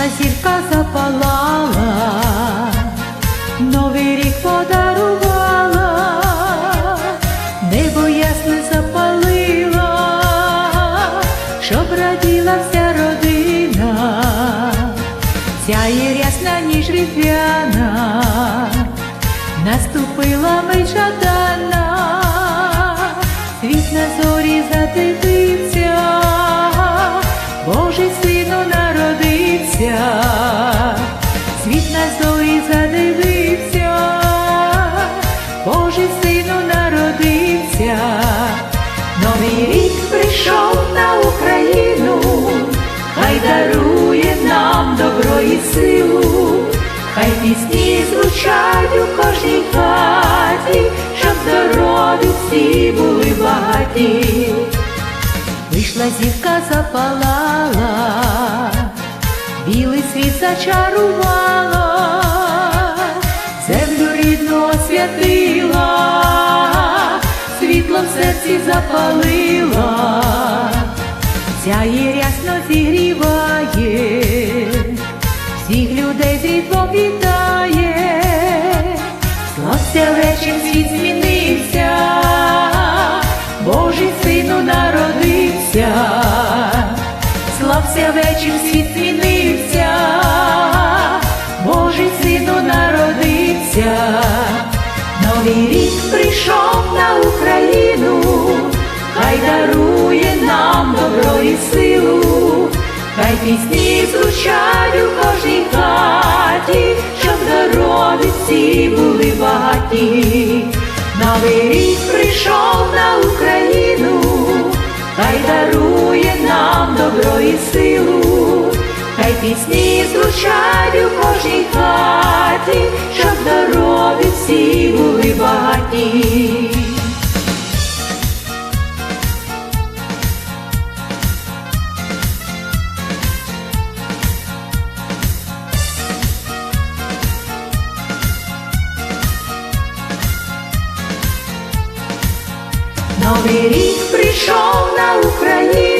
Вийшла зірка запалала, новий рік подарувала, небо ясне запалила, щоб раділа вся родина, сяє рясна, ніж різдвяна, наступила мить жадана, світ на зорі задивився, Божий сину народився, світ на зорі задивився, Божий сину народився, новий рік прийшов на Україну, хай дарує нам добро і силу, хай пісні звучать у кожній хаті, щоб здорові всі були багаті. Вийшла зірка запалала, білий світ зачарувала, землю рідну освятила, світло в серці запалила, сяє рясно зігріває, всіх людей з вітає, світ змінився, Божий сину народився, новий рік прийшов на Україну, хай дарує нам добро і силу, хай пісні звучать у кожній хаті, щоб здорові всі були багаті. Новий рік прийшов на Україну, хай дарує пісні звучать у кожній хаті, щоб здорові всі були багаті. Новий рік прийшов на Україну,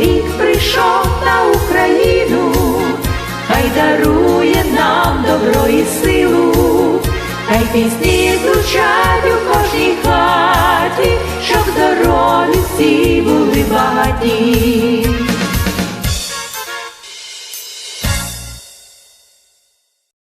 дарує нам добро і силу, хай пісні звучать у кожній хаті, щоб здорові всі були багаті.